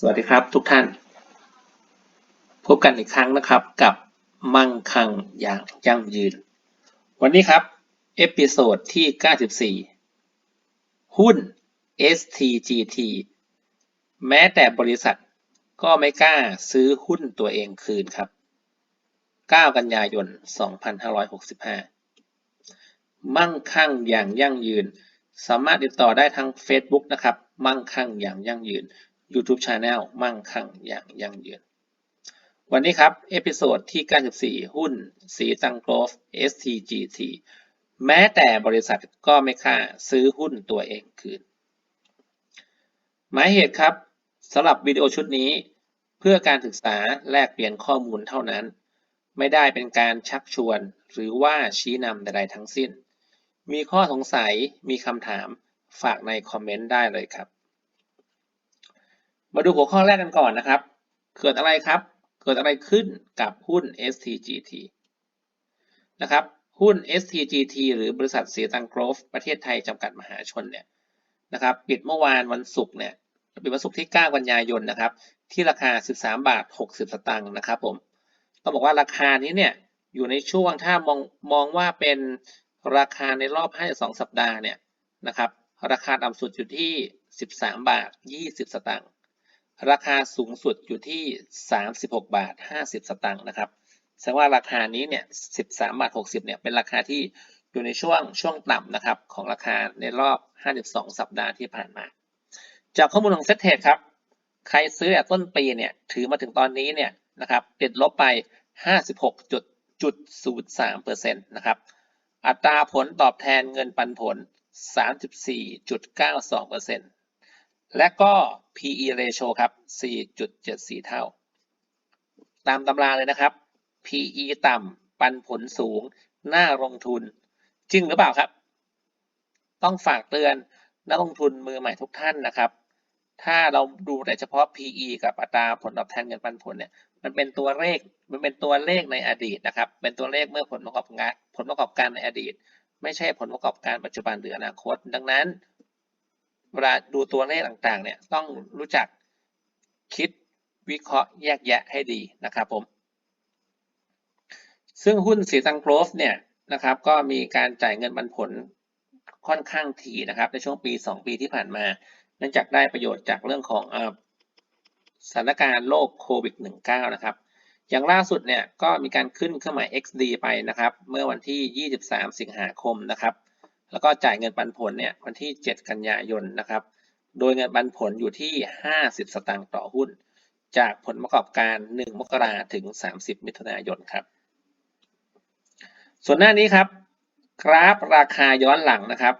สวัสดีครับทุกท่าน พบกันอีกครั้งนะครับกับมั่งคั่งอย่างยั่งยืน วันนี้ครับ เอพิโซดที่ 94 หุ้น STGT แม้แต่บริษัทก็ไม่กล้าซื้อหุ้นตัวเองคืนครับ 9 กันยายน 2565 มั่งคั่งอย่างยั่งยืน สามารถติดต่อได้ทั้ง Facebook นะครับ มั่งคั่งอย่างยั่งยืน YouTube Channel มั่งคั่งอย่างยั่งยืน วันนี้ครับ เอพิโซดที่ 94 หุ้น สีตังโกลฟ STGT แม้แต่บริษัทก็ไม่ค่าซื้อหุ้นตัวเองคืน หมายเหตุครับสำหรับวิดีโอชุดนี้ เพื่อการศึกษาแลกเปลี่ยนข้อมูลเท่านั้น ไม่ได้เป็นการชักชวนหรือว่าชี้นำใดๆทั้งสิ้น มีข้อสงสัยมีคำถามฝากในคอมเมนต์ได้เลยครับ มาดูหัวข้อแรกกันก่อนนะครับ เกิดอะไรครับ เกิดอะไรขึ้นกับหุ้น STGT นะครับ หุ้น STGT หรือบริษัทเสียตังโกรฟประเทศไทยจำกัดมหาชนเนี่ยนะครับ ปิดเมื่อวานวันศุกร์เนี่ยปิดวันศุกร์ที่ 9 กันยายนนะครับ ที่ราคา 13 บาท 60 สตางค์นะครับผมต้องบอกว่าราคานี้เนี่ยอยู่ในช่วงถ้ามองมองว่าเป็นราคาในรอบ 52 สัปดาห์เนี่ยนะครับ ราคาต่ำสุดอยู่ที่ 13 บาท 20 สตางค์ ราคาสูงสุดอยู่ที่ 36 บาท 50 สตางค์นะครับแสดงว่าราคานี้เนี่ย 13 บาท 60 เนี่ย เป็นราคาที่อยู่ในช่วงช่วงต่ำนะครับ ของราคาในรอบ 52 สัปดาห์ที่ผ่านมา จากข้อมูลของเซ็ตเทรดครับ ใครซื้อแต่ต้นปีเนี่ย ถือมาถึงตอนนี้เนี่ยนะครับ ติดลบไป 56.03%นะครับ อัตราผลตอบแทนเงินปันผล 34.92% และก็ PE ratio ครับ 4.74 เท่า ตามตำราเลยนะครับ PE ต่ำ ปันผลสูง น่าลงทุน จริงหรือเปล่าครับ ต้องฝากเตือนนักลงทุนมือใหม่ทุกท่านนะครับ ถ้าเราดูแต่เฉพาะ PE กับอัตราผลตอบแทนเงินปันผลเนี่ย มันเป็นตัวเลข มันเป็นตัวเลขในอดีตนะครับ เป็นตัวเลขเมื่อผลประกอบการผลประกอบการในอดีต ไม่ใช่ผลประกอบการปัจจุบันหรืออนาคต ดังนั้น เวลาดูตัวเลขต่างๆ เนี่ยต้องรู้จักคิดวิเคราะห์แยกแยะให้ดีนะครับผม ซึ่งหุ้นสีตังโกลฟเนี่ยนะครับก็มีการจ่ายเงินปันผลค่อนข้างถี่นะครับ ในช่วงปี 2 ปีที่ผ่านมา เนื่องจากได้ประโยชน์จากเรื่องของสถานการณ์โรคโควิด -19 นะครับ อย่างล่าสุดเนี่ยก็มีการขึ้นเครื่องหมาย XD ไปนะครับ เมื่อวันที่ 23 สิงหาคมนะครับ แล้วก็จ่ายเงินปันผลเนี่ยวันที่ 7 กันยายนนะครับ โดยเงินปันผลอยู่ที่ 50 สตางค์ต่อหุ้น จากผลประกอบการ 1 มกราถึง 30 มิถุนายนครับ ส่วนหน้านี้ครับ กราฟราคาย้อนหลังนะครับ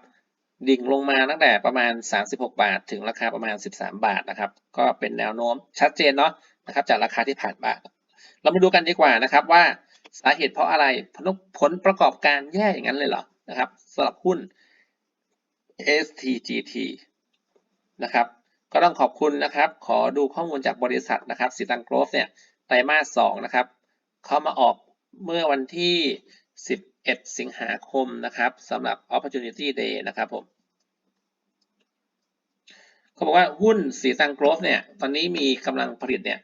ดิ่งลงมาตั้งแต่ประมาณ 36 บาท ถึงราคาประมาณ 13 บาทนะครับ ก็เป็นแนวโน้มชัดเจนเนาะนะครับจากราคาที่ผ่านมาเรามาดูกันดีกว่านะครับว่าสาเหตุเพราะอะไรผลประกอบการแย่อย่างนั้นเลยเหรอ นะครับสำหรับหุ้น STGT นะครับก็ต้องขอบคุณนะครับ ขอดูข้อมูลจากบริษัทนะครับสีตังโกลฟเนี่ยไตรมาส2นะครับเขามาออกเมื่อวันที่ 11 สิงหาคมนะครับสำหรับ Opportunity Day นะครับผมเขาบอกว่าหุ้นสีตังโกลฟเนี่ยตอนนี้มีกำลังผลิตเนี่ย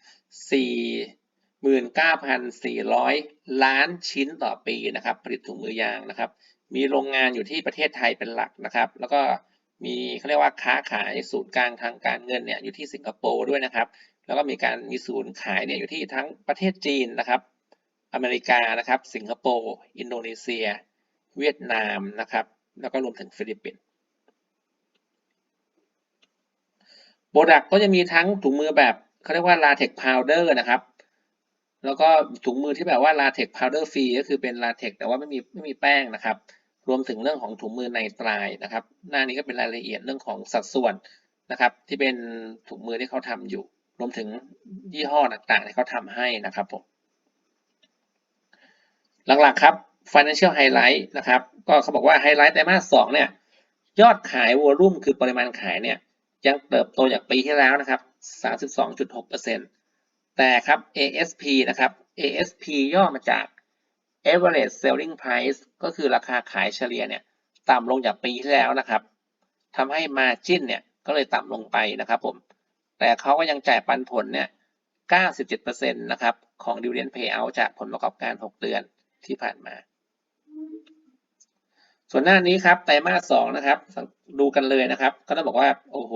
49,400 ล้านชิ้นต่อปีนะครับ ผลิตถุงมือยางนะครับ มีโรงงานอยู่ที่ประเทศไทยเป็นหลักนะครับ แล้วก็มีเขาเรียกว่าค้าขายศูนย์กลางทางการเงินเนี่ยอยู่ที่สิงคโปร์ด้วยนะครับ แล้วก็มีการมีศูนย์ขายเนี่ยอยู่ที่ทั้งประเทศจีนนะครับ อเมริกานะครับ สิงคโปร์ อินโดนีเซีย เวียดนามนะครับ แล้วก็รวมถึงฟิลิปปินส์โปรดักต์ก็จะมีทั้งถุงมือแบบเขาเรียกว่า latex powder นะครับ แล้วก็ถุงมือที่แบบว่า latex powder free ก็คือเป็น latex แต่ว่าไม่มีไม่มีแป้งนะครับ รวมถึงเรื่องของถุงมือในตรายนะครับ หน้านี้ก็เป็นรายละเอียดเรื่องของสัดส่วนนะครับ ที่เป็นถุงมือที่เขาทำอยู่ รวมถึงยี่ห้อต่างๆที่เขาทำให้นะครับผมหลักๆครับ financial highlight นะครับ ก็เขาบอกว่าไฮไลท์ไตรมาส2เนี่ยยอดขายวอลุ่มคือปริมาณขายเนี่ยยังเติบโตจากปีที่แล้วนะครับ 32.6%แต่ครับ ASP นะครับ ASP ย่อมาจาก average selling price ก็คือราคาขายเฉลี่ยเนี่ยต่ำลงจากปีที่แล้วนะครับทำให้ margin เนี่ยก็เลยต่ำลงไปนะครับผม แต่เขาก็ยังจ่ายปันผลเนี่ย 97%นะครับของ dividend payout จากผลประกอบการ 6 เดือนที่ผ่านมา ส่วนหน้านี้ครับไตรมาส 2 นะครับ ดูกันเลยนะครับ ก็ต้องบอกว่า โอ้โห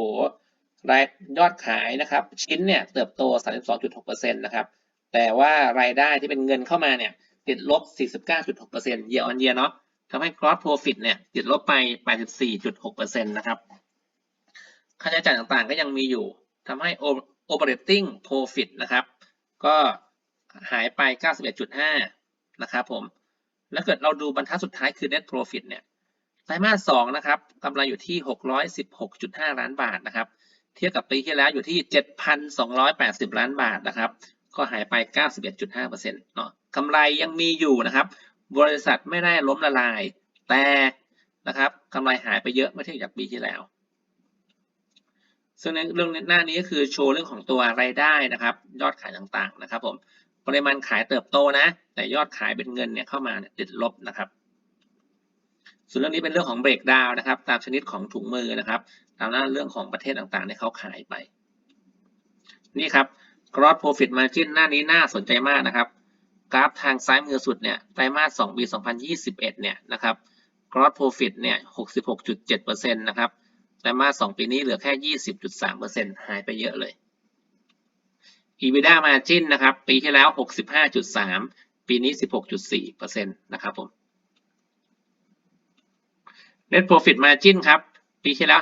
รายยอดขายนะครับ ชิ้นเนี่ยเติบโต 32.6%นะครับ แต่ว่ารายได้ที่เป็นเงินเข้ามาเนี่ย ติดลบ 49.6% year on year เนาะทำให้ gross profit เนี่ยติดลบไป 84.6%นะครับค่าใช้จ่ายต่างๆก็ยังมีอยู่ทำให้ operating profit นะครับ ก็หายไป 91.5 นะครับผม แล้วเกิดเราดูบรรทัดสุดท้ายคือ net profit เนี่ย ไตรมาส2นะครับกำไรอยู่ที่ 616.5 ล้านบาทนะครับ เทียบกับปีที่แล้วอยู่ที่ 7,280 ล้านบาทนะครับ ก็หายไป 91.5%เนาะ กำไรยังมีอยู่นะครับ บริษัทไม่ได้ล้มละลาย แต่นะครับกำไรหายไปเยอะเมื่อเทียบกับปีที่แล้ว ซึ่งในเรื่องหน้านี้ก็คือโชว์เรื่องของตัวรายได้นะครับ ยอดขายต่างๆนะครับ ผมปริมาณขายเติบโตนะ แต่ยอดขายเป็นเงินเนี่ยเข้ามาเนี่ยติดลบนะครับส่วนเรื่องนี้เป็นเรื่องของเบรกดาวนะครับ ตามชนิดของถุงมือนะครับ ตามหน้าเรื่องของประเทศต่างๆที่เขาขายไป นี่ครับ gross profit margin หน้านี้น่าสนใจมากนะครับ กราฟทางซ้ายมือสุดเนี่ยไตรมาส2ปี 2021 เนี่ยนะครับ gross profit เนี่ย 66.7%นะครับไตรมาส2ปีนี้เหลือแค่ 20.3%หายไปเยอะเลย EBITDA margin นะครับ ปีที่แล้ว 65.3 ปีนี้ 16.4%นะครับผม net profit margin ครับ ปีที่แล้ว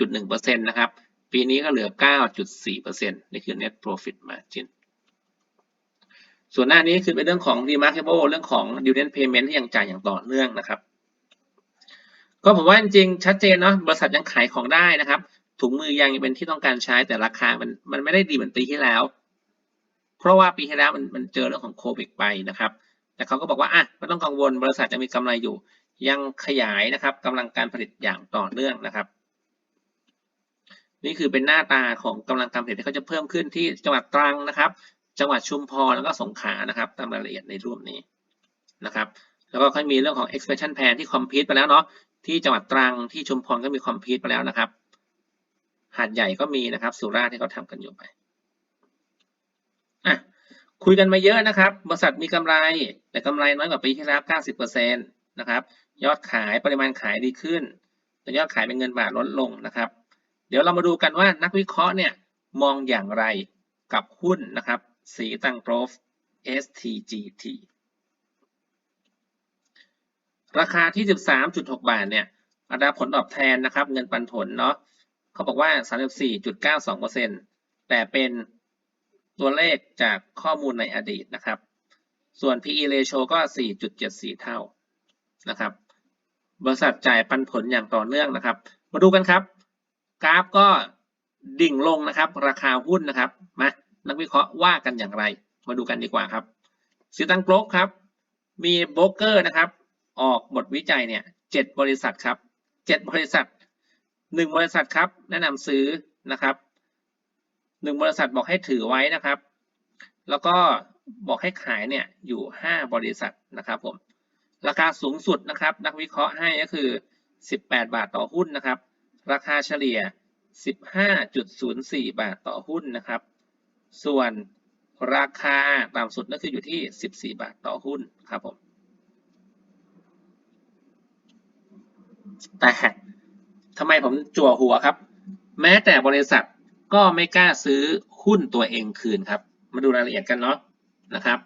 56.1%นะครับ ปีนี้ก็เหลือ 9.4%นี่คือ net profit margin ส่วนหน้านี้คือเป็นเรื่องของ remarkable เรื่องของ dividend payment ที่ยังจ่ายอย่างต่อเนื่องนะครับ ก็ผมว่าจริงชัดเจนเนาะบริษัทยังขายของได้นะครับ ถุงมือยางยังเป็นที่ต้องการใช้แต่ราคามันมันไม่ได้ดีเหมือนปีที่แล้ว เพราะว่าปีที่แล้วมันมันเจอเรื่องของโควิดไปนะครับ แต่เขาก็บอกว่าอะไม่ต้องกังวลบริษัทจะมีกำไรอยู่ ยังขยายนะครับกำลังการผลิตอย่างต่อเนื่องนะครับนี่คือเป็นหน้าตาของกำลังการผลิตที่เขาจะเพิ่มขึ้นที่จังหวัดตรังนะครับ จังหวัดชุมพรแล้วก็สงขลานะครับ ตามรายละเอียดในรูปนี้นะครับ แล้วก็ค่อยมีเรื่องของ expansion plan ที่ complete ไปแล้วเนาะที่จังหวัดตรังที่ชุมพรก็มี complete ไปแล้วนะครับ หาดใหญ่ก็มีนะครับ สุราษฎร์ที่เขาทำกันอยู่ไปอะคุยกันมาเยอะนะครับ บริษัทมีกำไร แต่กำไรน้อยกว่าปีที่แล้ว 90%นะครับ ยอดขายปริมาณขายดีขึ้น แต่ยอดขายเป็นเงินบาทลดลงนะครับ เดี๋ยวเรามาดูกันว่านักวิเคราะห์เนี่ยมองอย่างไรกับหุ้นนะครับ สีตังโกรฟ STGT ราคาที่ 13.6 บาทเนี่ยอัตราผลตอบแทนนะครับ เงินปันผลเนาะเขาบอกว่า 34.92%แต่เป็นตัวเลขจากข้อมูลในอดีตนะครับ ส่วน PE ratio ก็ 4.74 เท่านะครับ บริษัทจ่ายปันผลอย่างต่อเนื่องนะครับ มาดูกันครับ กราฟก็ดิ่งลงนะครับ ราคาหุ้นนะครับ มา นักวิเคราะห์ว่ากันอย่างไร มาดูกันดีกว่าครับซิตังโกลกครับ มีโบรกเกอร์นะครับ ออกบทวิจัยเนี่ยเจ็ดบริษัทครับเจ็ดบริษัทหนึ่งบริษัทครับ แนะนำซื้อนะครับหนึ่งบริษัทบอกให้ถือไว้นะครับ แล้วก็บอกให้ขายเนี่ยอยู่ห้าบริษัทนะครับผมราคาสูงสุดนะครับ นักวิเคราะห์ให้ก็คือ 18 บาทต่อหุ้นนะครับ ราคาเฉลี่ย 15.04 บาทต่อหุ้นนะครับ ส่วนราคาต่ำสุดก็คืออยู่ที่ 14 บาทต่อหุ้นครับผมแต่ทำไมผมจั่วหัวครับ แม้แต่บริษัทก็ไม่กล้าซื้อหุ้นตัวเองคืนครับ มาดูรายละเอียดกันเนาะนะครับ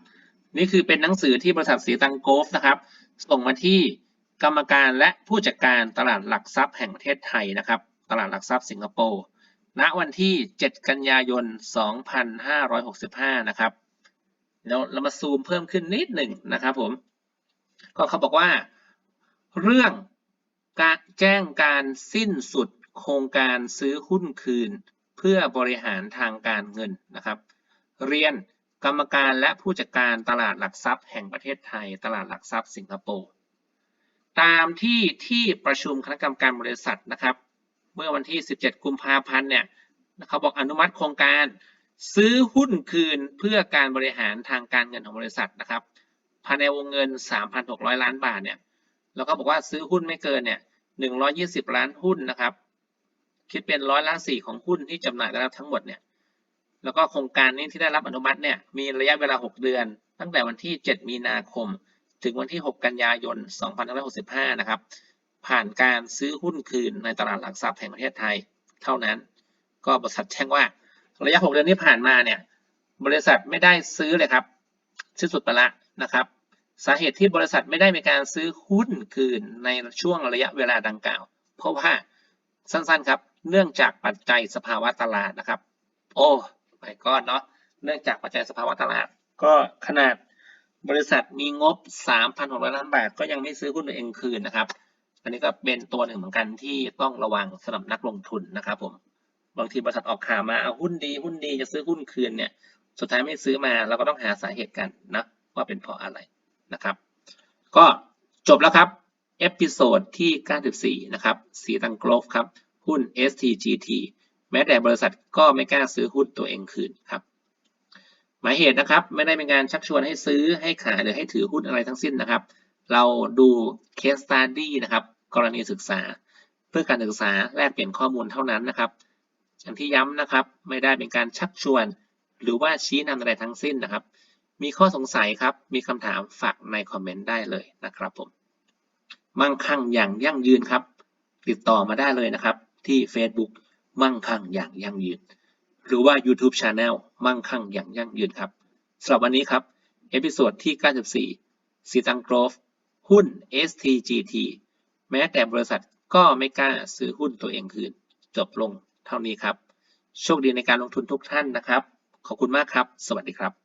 นี่คือเป็นหนังสือที่บริษัทสีตังโกฟนะครับ ส่งมาที่กรรมการและผู้จัดการตลาดหลักทรัพย์แห่งประเทศไทยนะครับ ตลาดหลักทรัพย์สิงคโปร์ ณวันที่ 7 กันยายน 2565 นะครับเดี๋ยวเรามาซูมเพิ่มขึ้นนิดหนึ่งนะครับผม ก็เขาบอกว่า เรื่องการแจ้งการสิ้นสุดโครงการซื้อหุ้นคืน เพื่อบริหารทางการเงินนะครับ เรียนกรรมการและผู้จัดการตลาดหลักทรัพย์แห่งประเทศไทย ตลาดหลักทรัพย์สิงคโปร์ตามที่ที่ประชุมคณะกรรมการบริษัทนะครับ เมื่อวันที่ 17 กุมภาพันธ์เนี่ยเขาบอกอนุมัติโครงการซื้อหุ้นคืนเพื่อการบริหารทางการเงินของบริษัทนะครับภายในวงเงิน 3,600 ล้านบาทเนี่ยแล้วก็บอกว่าซื้อหุ้นไม่เกินเนี่ย 120 ล้านหุ้นนะครับ คิดเป็นร้อยละสี่ของหุ้นที่จำหน่ายได้ทั้งหมดเนี่ย แล้วก็โครงการนี้ที่ได้รับอนุมัติเนี่ย มีระยะเวลา 6 เดือน ตั้งแต่วันที่ 7 มีนาคม ถึงวันที่ 6 กันยายน 2565 นะครับ ผ่านการซื้อหุ้นคืนในตลาดหลักทรัพย์แห่งประเทศไทย เท่านั้น ก็บริษัทแจ้งว่า ระยะ 6 เดือนที่ผ่านมาเนี่ยบริษัทไม่ได้ซื้อเลยครับสิ้นสุดไปละนะครับสาเหตุที่บริษัทไม่ได้มีการซื้อหุ้นคืนในช่วงระยะเวลาดังกล่าว เพราะว่าสั้นๆครับ เนื่องจากปัจจัยสภาวะตลาดนะครับ โอ้ไม่ก็เนาะเนื่องจากปัจจัยสภาวะตลาด ก็ขนาดบริษัทมีงบ 3,600 ล้านบาท ก็ยังไม่ซื้อหุ้นตัวเองคืนนะครับ อันนี้ก็เป็นตัวหนึ่งเหมือนกันที่ต้องระวังสำหรับนักลงทุนนะครับผมบางทีบริษัทออกข่าวมาเอาหุ้นดีหุ้นดีจะซื้อหุ้นคืนเนี่ยสุดท้ายไม่ซื้อมาเราก็ต้องหาสาเหตุกันนะว่าเป็นเพราะอะไรนะครับ ก็จบแล้วครับเอพิโซดที่ 94 นะครับ สีตังโกลฟครับ หุ้น STGT แม้แต่บริษัทก็ไม่กล้าซื้อหุ้นตัวเองคืนครับ หมายเหตุนะครับ ไม่ได้เป็นการชักชวนให้ซื้อให้ขายหรือให้ถือหุ้นอะไรทั้งสิ้นนะครับ เราดูเคสตัดดี้นะครับ กรณีศึกษา เพื่อการศึกษาแลกเปลี่ยนข้อมูลเท่านั้นนะครับอย่างที่ย้ำนะครับ ไม่ได้เป็นการชักชวน หรือว่าชี้นำอะไรทั้งสิ้นนะครับ มีข้อสงสัยครับ มีคำถามฝากในคอมเมนต์ได้เลยนะครับผมมั่งคั่งอย่างยั่งยืนครับ ติดต่อมาได้เลยนะครับ ที่ Facebook มั่งคั่งอย่างยั่งยืน หรือว่า YouTube Channel มั่งคั่งอย่างยั่งยืนครับสำหรับวันนี้ครับ เอพิโซดที่ 94สีตังโกรฟหุ้น STGT แม้แต่บริษัทก็ไม่กล้าซื้อหุ้นตัวเองคืน จบลงเท่านี้ครับ โชคดีในการลงทุนทุกท่านนะครับ ขอบคุณมากครับ สวัสดีครับ